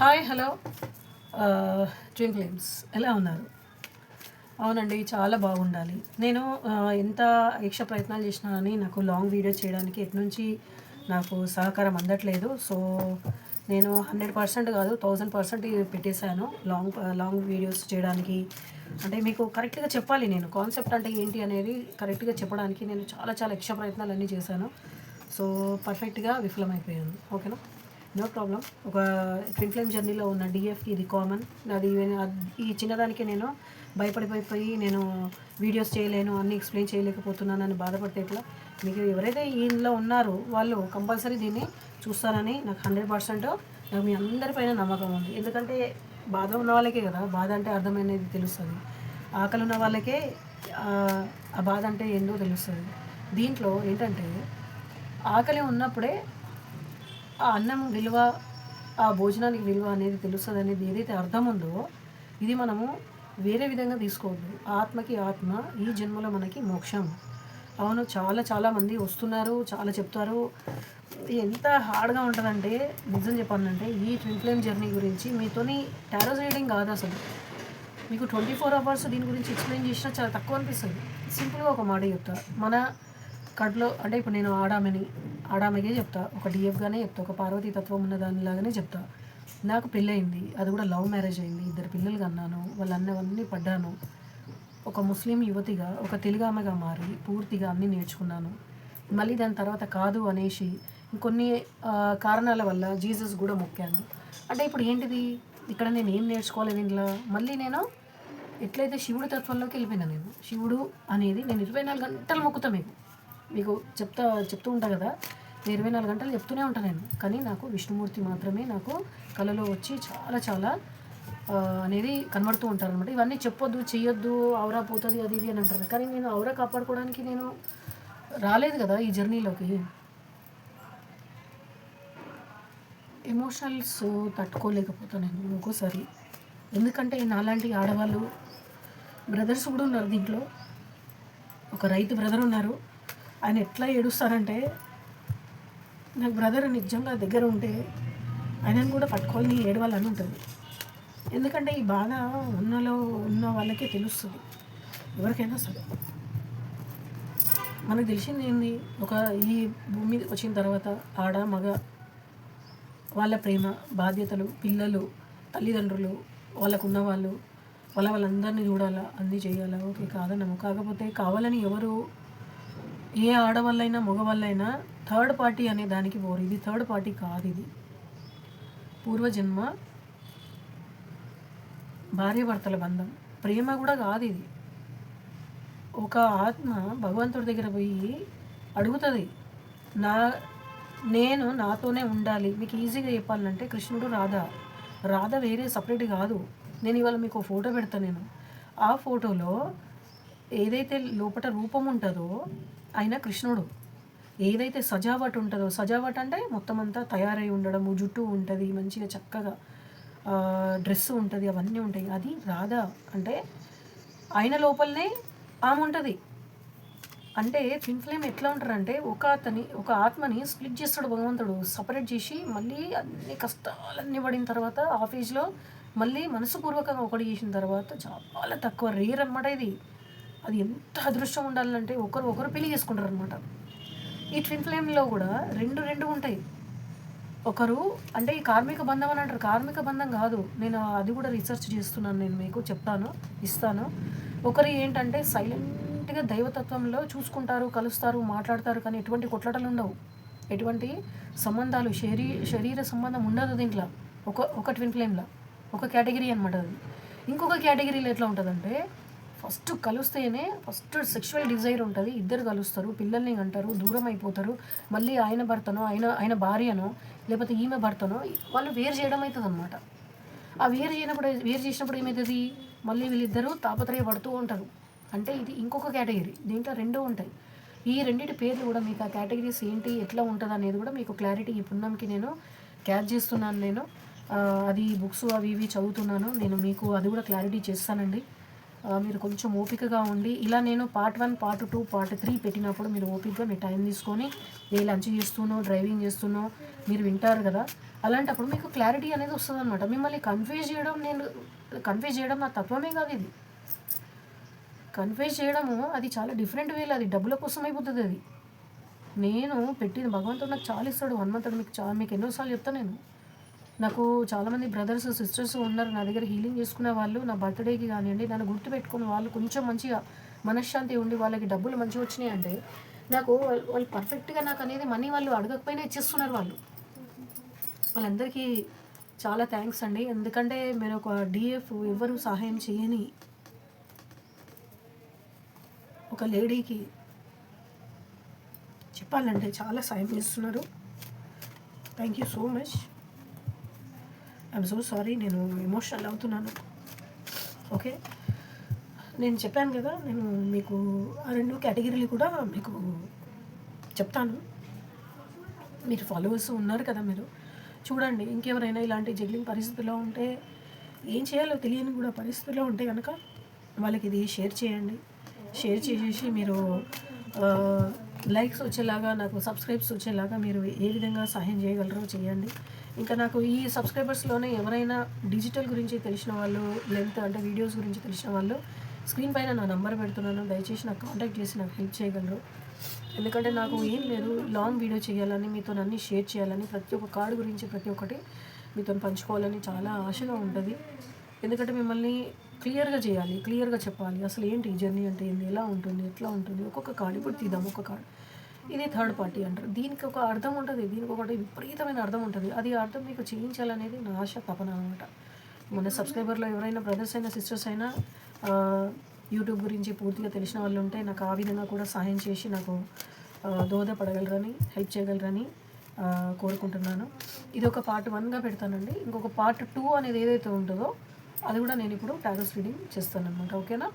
Hi hello. ట్వింక్లిమ్స్ ఎలా ఉన్నారు? అవునండి చాలా బాగుండాలి. నేను ఎంత యక్ష ప్రయత్నాలు చేసినా కానీ నాకు లాంగ్ వీడియో చేయడానికి ఎటు నుంచి నాకు సహకారం అందట్లేదు. సో నేను హండ్రెడ్ పర్సెంట్ కాదు థౌజండ్ పర్సెంట్ పెట్టేశాను లాంగ్ లాంగ్ వీడియోస్ చేయడానికి. అంటే మీకు కరెక్ట్గా చెప్పాలి నేను. కాన్సెప్ట్ అంటే ఏంటి అనేది కరెక్ట్గా చెప్పడానికి నేను చాలా చాలా యక్ష ప్రయత్నాలు అన్నీ చేశాను. సో పర్ఫెక్ట్గా విఫలమైపోయాను. ఓకేనా? నో ప్రాబ్లం ఒక ట్విన్ ఫ్లేమ్ జర్నీలో ఉన్న డిఎఫ్ ఇది కామన్ అది ఈ చిన్నదానికి నేను భయపడిపోయి నేను వీడియోస్ చేయలేను అన్నీ ఎక్స్ప్లెయిన్ చేయలేకపోతున్నానని బాధపడితే ఇట్లా మీకు ఎవరైతే ఇందులో ఉన్నారో వాళ్ళు కంపల్సరీ దీన్ని చూస్తారని నాకు హండ్రెడ్ పర్సెంట్ నాకు మీ అందరిపైన నమ్మకం ఉంది. ఎందుకంటే బాధ ఉన్న వాళ్ళకే కదా బాధ అంటే అర్థమైనది తెలుస్తుంది. ఆకలి ఉన్న వాళ్ళకే ఆ, ఆ బాధ అంటే ఏందో తెలుస్తుంది. దీంట్లో ఏంటంటే ఆకలి ఉన్నప్పుడే ఆ అన్నం విలువ ఆ భోజనానికి విలువ అనేది తెలుస్తుంది అనేది ఏదైతే అర్థం ఉందో ఇది మనము వేరే విధంగా తీసుకోవద్దు. ఆత్మకి ఆత్మ ఈ జన్మలో మనకి మోక్షం. అవును చాలా చాలా మంది వస్తున్నారు చాలా చెప్తారు. ఎంత హార్డ్గా ఉంటుందంటే నిజం చెప్పాలంటే ఈ ట్విన్ ఫ్లేమ్ జర్నీ గురించి మీతోని టారోస్ రీడింగ్ కాదు అసలు. మీకు ట్వంటీ ఫోర్ అవర్స్ దీని గురించి ఎక్స్ప్లెయిన్ చేసినా చాలా తక్కువ అనిపిస్తుంది. సింపుల్గా ఒక మాట చెప్తా. మన కడుపులో అంటే ఇప్పుడు నేను ఆడామని ఆడామగే చెప్తా. ఒక డిఎఫ్గానే చెప్తా. ఒక పార్వతీ తత్వం ఉన్న దానిలాగానే చెప్తా. నాకు పెళ్ళయింది. అది కూడా లవ్ మ్యారేజ్ అయింది. ఇద్దరు పిల్లలు కన్నాను. వాళ్ళ అన్నవన్నీ పడ్డాను. ఒక ముస్లిం యువతిగా ఒక తెలుగు ఆమెగా మారి పూర్తిగా అన్నీ నేర్చుకున్నాను. మళ్ళీ దాని తర్వాత కాదు అనేసి ఇంకొన్ని కారణాల వల్ల జీసస్ కూడా మొక్కాను. అంటే ఇప్పుడు ఏంటిది? ఇక్కడ నేను ఏం నేర్చుకోవాలి దీంట్లో? మళ్ళీ నేను ఎట్లయితే శివుడి తత్వంలోకి వెళ్ళిపోయినా నేను శివుడు అనేది నేను ఇరవై నాలుగు గంటలు మొక్కుతా మీకు. మీకు చెప్తా చెప్తూ ఉంటా కదా నేను ఇరవై నాలుగు గంటలు చెప్తూనే ఉంటాను నేను. కానీ నాకు విష్ణుమూర్తి మాత్రమే నాకు కళలో వచ్చి చాలా చాలా అనేది కనబడుతూ ఉంటారు అనమాట ఇవన్నీ చెప్పొద్దు చెయ్యొద్దు ఔరా పోతుంది అది ఇది అని అంటారు. కానీ నేను ఔరా కాపాడుకోవడానికి నేను రాలేదు కదా ఈ జర్నీలోకి. ఎమోషనల్స్ తట్టుకోలేకపోతాను నేను ఒక్కోసారి. ఎందుకంటే నాలాంటి ఆడవాళ్ళు బ్రదర్స్ కూడా ఉన్నారు దీంట్లో. ఒక రైతు బ్రదర్ ఉన్నారు. ఆయన ఎట్లా ఏడుస్తారంటే నాకు బ్రదర్ నిజంగా దగ్గర ఉంటే ఆయనను కూడా పట్టుకొని ఏడవాలని ఉంటుంది. ఎందుకంటే ఈ బాధ ఉన్నలో ఉన్న వాళ్ళకే తెలుస్తుంది. ఎవరికైనా సరే. మనకు తెలిసింది ఏంది? ఒక ఈ భూమి మీదకి వచ్చిన తర్వాత ఆడ మగ వాళ్ళ ప్రేమ బాధ్యతలు పిల్లలు తల్లిదండ్రులు వాళ్ళకున్న వాళ్ళు వాళ్ళ వాళ్ళందరినీ చూడాలా? అన్నీ చేయాలా? ఓకే కాదన్నాము కాకపోతే కావాలని ఎవరు ఏ ఆడవాళ్ళైనా మగవాళ్ళైనా థర్డ్ పార్టీ అనే దానికి పోరు. ఇది థర్డ్ పార్టీ కాదు ఇది. పూర్వజన్మ భార్యాభర్తల బంధం. ప్రేమ కూడా కాదు ఇది. ఒక ఆత్మ భగవంతుడి దగ్గర పోయి అడుగుతుంది నా నేను నాతోనే ఉండాలి. మీకు ఈజీగా చెప్పాలంటే కృష్ణుడు రాధ. రాధ వేరే సపరేట్ కాదు. నేను ఇవాళ మీకు ఒక ఫోటో పెడతాను నేను. ఆ ఫోటోలో ఏదైతే లోపల రూపం ఉంటుందో ఆయన కృష్ణుడు ఏదైతే సజావట్ ఉంటుందో సజావట్ అంటే మొత్తం అంతా తయారై ఉండడము జుట్టు ఉంటుంది మంచిగా చక్కగా డ్రెస్ ఉంటుంది అవన్నీ ఉంటాయి. అది రాధ అంటే ఆయన లోపలనే ఆమె ఉంటుంది. అంటే థిన్ ఫ్లేమ్ ఎట్లా ఉంటారంటే ఒక అతని ఒక ఆత్మని స్ప్లిట్ చేస్తాడు భగవంతుడు. సపరేట్ చేసి మళ్ళీ అన్ని కష్టాలన్నీ పడిన తర్వాత ఆఫీస్లో మళ్ళీ మనసుపూర్వకంగా ఒకటి చేసిన తర్వాత చాలా తక్కువ రేర్ అన్నమాట ఇది. అది ఎంత అదృష్టం ఉండాలంటే ఒకరు ఒకరు పెళ్ళి చేసుకుంటారు అనమాట ఈ ట్విన్ ఫ్లేమ్లో కూడా రెండు రెండు ఉంటాయి. ఒకరు అంటే ఈ కార్మిక బంధం అని అంటారు. కార్మిక బంధం కాదు. నేను అది కూడా రీసెర్చ్ చేస్తున్నాను. నేను మీకు చెప్తాను ఇస్తాను. ఒకరు ఏంటంటే సైలెంట్గా దైవతత్వంలో చూసుకుంటారు కలుస్తారు మాట్లాడతారు కానీ ఎటువంటి కొట్లాటలు ఉండవు. ఎటువంటి సంబంధాలు శరీ శరీర సంబంధం ఉండదు దీంట్లో. ఒక ఒక ట్విన్ ఫ్లేమ్లో. ఒక కేటగిరీ అనమాట అది. ఇంకొక కేటగిరీలో ఎట్లా ఉంటుందంటే ఫస్ట్ కలిస్తేనే ఫస్ట్ సెక్షువల్ డిజైర్ ఉంటుంది. ఇద్దరు కలుస్తారు పిల్లల్ని అంటారు దూరం అయిపోతారు. మళ్ళీ ఆయన భర్తనో ఆయన ఆయన భార్యనో లేకపోతే ఈమె భర్తనో వాళ్ళు వేరు చేయడం అవుతుంది అనమాట ఆ వేరు చేయనప్పుడు వేరు చేసినప్పుడు ఏమవుతుంది మళ్ళీ వీళ్ళిద్దరూ తాపత్రయపడుతూ ఉంటారు. అంటే ఇది ఇంకొక కేటగిరీ దీంట్లో రెండూ ఉంటాయి. ఈ రెండింటి పేర్లు కూడా మీకు ఆ కేటగిరీస్ ఏంటి ఎట్లా ఉంటుంది అనేది కూడా మీకు క్లారిటీ ఈ పున్నంకి నేను క్యాచ్ చేస్తున్నాను నేను. అది బుక్స్ అవి ఇవి చదువుతున్నాను. నేను మీకు అది కూడా క్లారిటీ చేస్తానండి. మీరు కొంచెం ఓపికగా ఉండి ఇలా నేను part one part two part three పెట్టినప్పుడు మీరు ఓపికగా మీ టైం తీసుకొని ఏ లంచ్ చేస్తున్నో డ్రైవింగ్ చేస్తున్నో మీరు వింటారు కదా. అలాంటప్పుడు మీకు క్లారిటీ అనేది వస్తుంది అనమాట మిమ్మల్ని కన్ఫ్యూజ్ చేయడం నేను కన్ఫ్యూజ్ చేయడం నా తత్వమే కాదు ఇది. కన్ఫ్యూజ్ చేయడము అది చాలా డిఫరెంట్ వేలో అది డబ్బుల కోసం అయిపోతుంది అది. నేను పెట్టిన భగవంతుడు నాకు చాలా ఇస్తాడు హనుమంతుడు మీకు చాలా మీకు ఎన్నోసార్లు చెప్తాను నేను. నాకు చాలామంది బ్రదర్స్ సిస్టర్స్ ఉన్నారు. నా దగ్గర హీలింగ్ చేసుకునే వాళ్ళు నా బర్త్డేకి కానివ్వండి నన్ను గుర్తుపెట్టుకున్న వాళ్ళు కొంచెం మంచిగా మనశ్శాంతి ఉండి వాళ్ళకి డబ్బులు మంచిగా వచ్చినాయి అంటే నాకు వాళ్ళు వాళ్ళు పర్ఫెక్ట్గా నాకు అనేది మనీ వాళ్ళు అడగకపోయినా ఇచ్చేస్తున్నారు వాళ్ళు. వాళ్ళందరికీ చాలా థ్యాంక్స్ అండి. ఎందుకంటే మీరు ఒక డిఎఫ్ ఎవరు సహాయం చేయని ఒక లేడీకి చెప్పాలంటే చాలా సాయం చేస్తున్నారు. Thank you so much I'm so sorry నేను ఎమోషనల్ అవుతున్నాను. ఓకే నేను చెప్పాను కదా నేను మీకు ఆ రెండు కేటగిరీలు కూడా మీకు చెప్తాను. మీరు ఫాలోవర్స్ ఉన్నారు కదా మీరు. చూడండి ఇంకెవరైనా ఇలాంటి జగ్లింగ్ పరిస్థితిలో ఉంటే ఏం చేయాలో తెలియని కూడా పరిస్థితిలో ఉంటే కనుక వాళ్ళకి ఇది షేర్ చేయండి. షేర్ చేసేసి మీరు లైక్స్ వచ్చేలాగా నాకు సబ్స్క్రైబ్స్ వచ్చేలాగా మీరు ఏ విధంగా సహాయం చేయగలరో చేయండి. ఇంకా నాకు ఈ సబ్స్క్రైబర్స్లోనే ఎవరైనా డిజిటల్ గురించి తెలిసిన వాళ్ళు లెంత్ అంటే వీడియోస్ గురించి తెలిసిన వాళ్ళు స్క్రీన్ పైన నా నంబర్ పెడుతున్నాను. దయచేసి నాకు కాంటాక్ట్ చేసి నాకు హెల్ప్ చేయగలరు. ఎందుకంటే నాకు ఏం లేదు లాంగ్ వీడియో చేయాలని మీతో అన్ని షేర్ చేయాలని ప్రతి ఒక్క కార్డు గురించి ప్రతి ఒక్కటి మీతో పంచుకోవాలని చాలా ఆశగా ఉంటుంది. ఎందుకంటే మిమ్మల్ని క్లియర్గా చేయాలి క్లియర్గా చెప్పాలి. అసలు ఏంటి ఈ జర్నీ అంటే ఏంది ఎలా ఉంటుంది ఎట్లా ఉంటుంది ఒక్కొక్క కార్డు ఇప్పుడు తీద్దాం ఒక్క కార్డు ఇది థర్డ్ పార్టీ అంటారు. దీనికి ఒక అర్థం ఉంటుంది. దీనికి ఒకటి విపరీతమైన అర్థం ఉంటుంది. అది అర్థం మీకు చేయించాలనేది నా ఆశ తపన అనమాట. మన సబ్స్క్రైబర్లో ఎవరైనా బ్రదర్స్ అయినా సిస్టర్స్ అయినా యూట్యూబ్ గురించి పూర్తిగా తెలిసిన వాళ్ళు ఉంటే నాకు ఆ విధంగా కూడా సహాయం చేసి నాకు దోహదపడగలరని హెల్ప్ చేయగలరని కోరుకుంటున్నాను. ఇది ఒక పార్ట్ వన్గా పెడతానండి. ఇంకొక పార్ట్ టూ అనేది ఏదైతే ఉంటుందో అది కూడా నేను ఇప్పుడు టారోస్ రీడింగ్ చేస్తాను అనమాట ఓకేనా?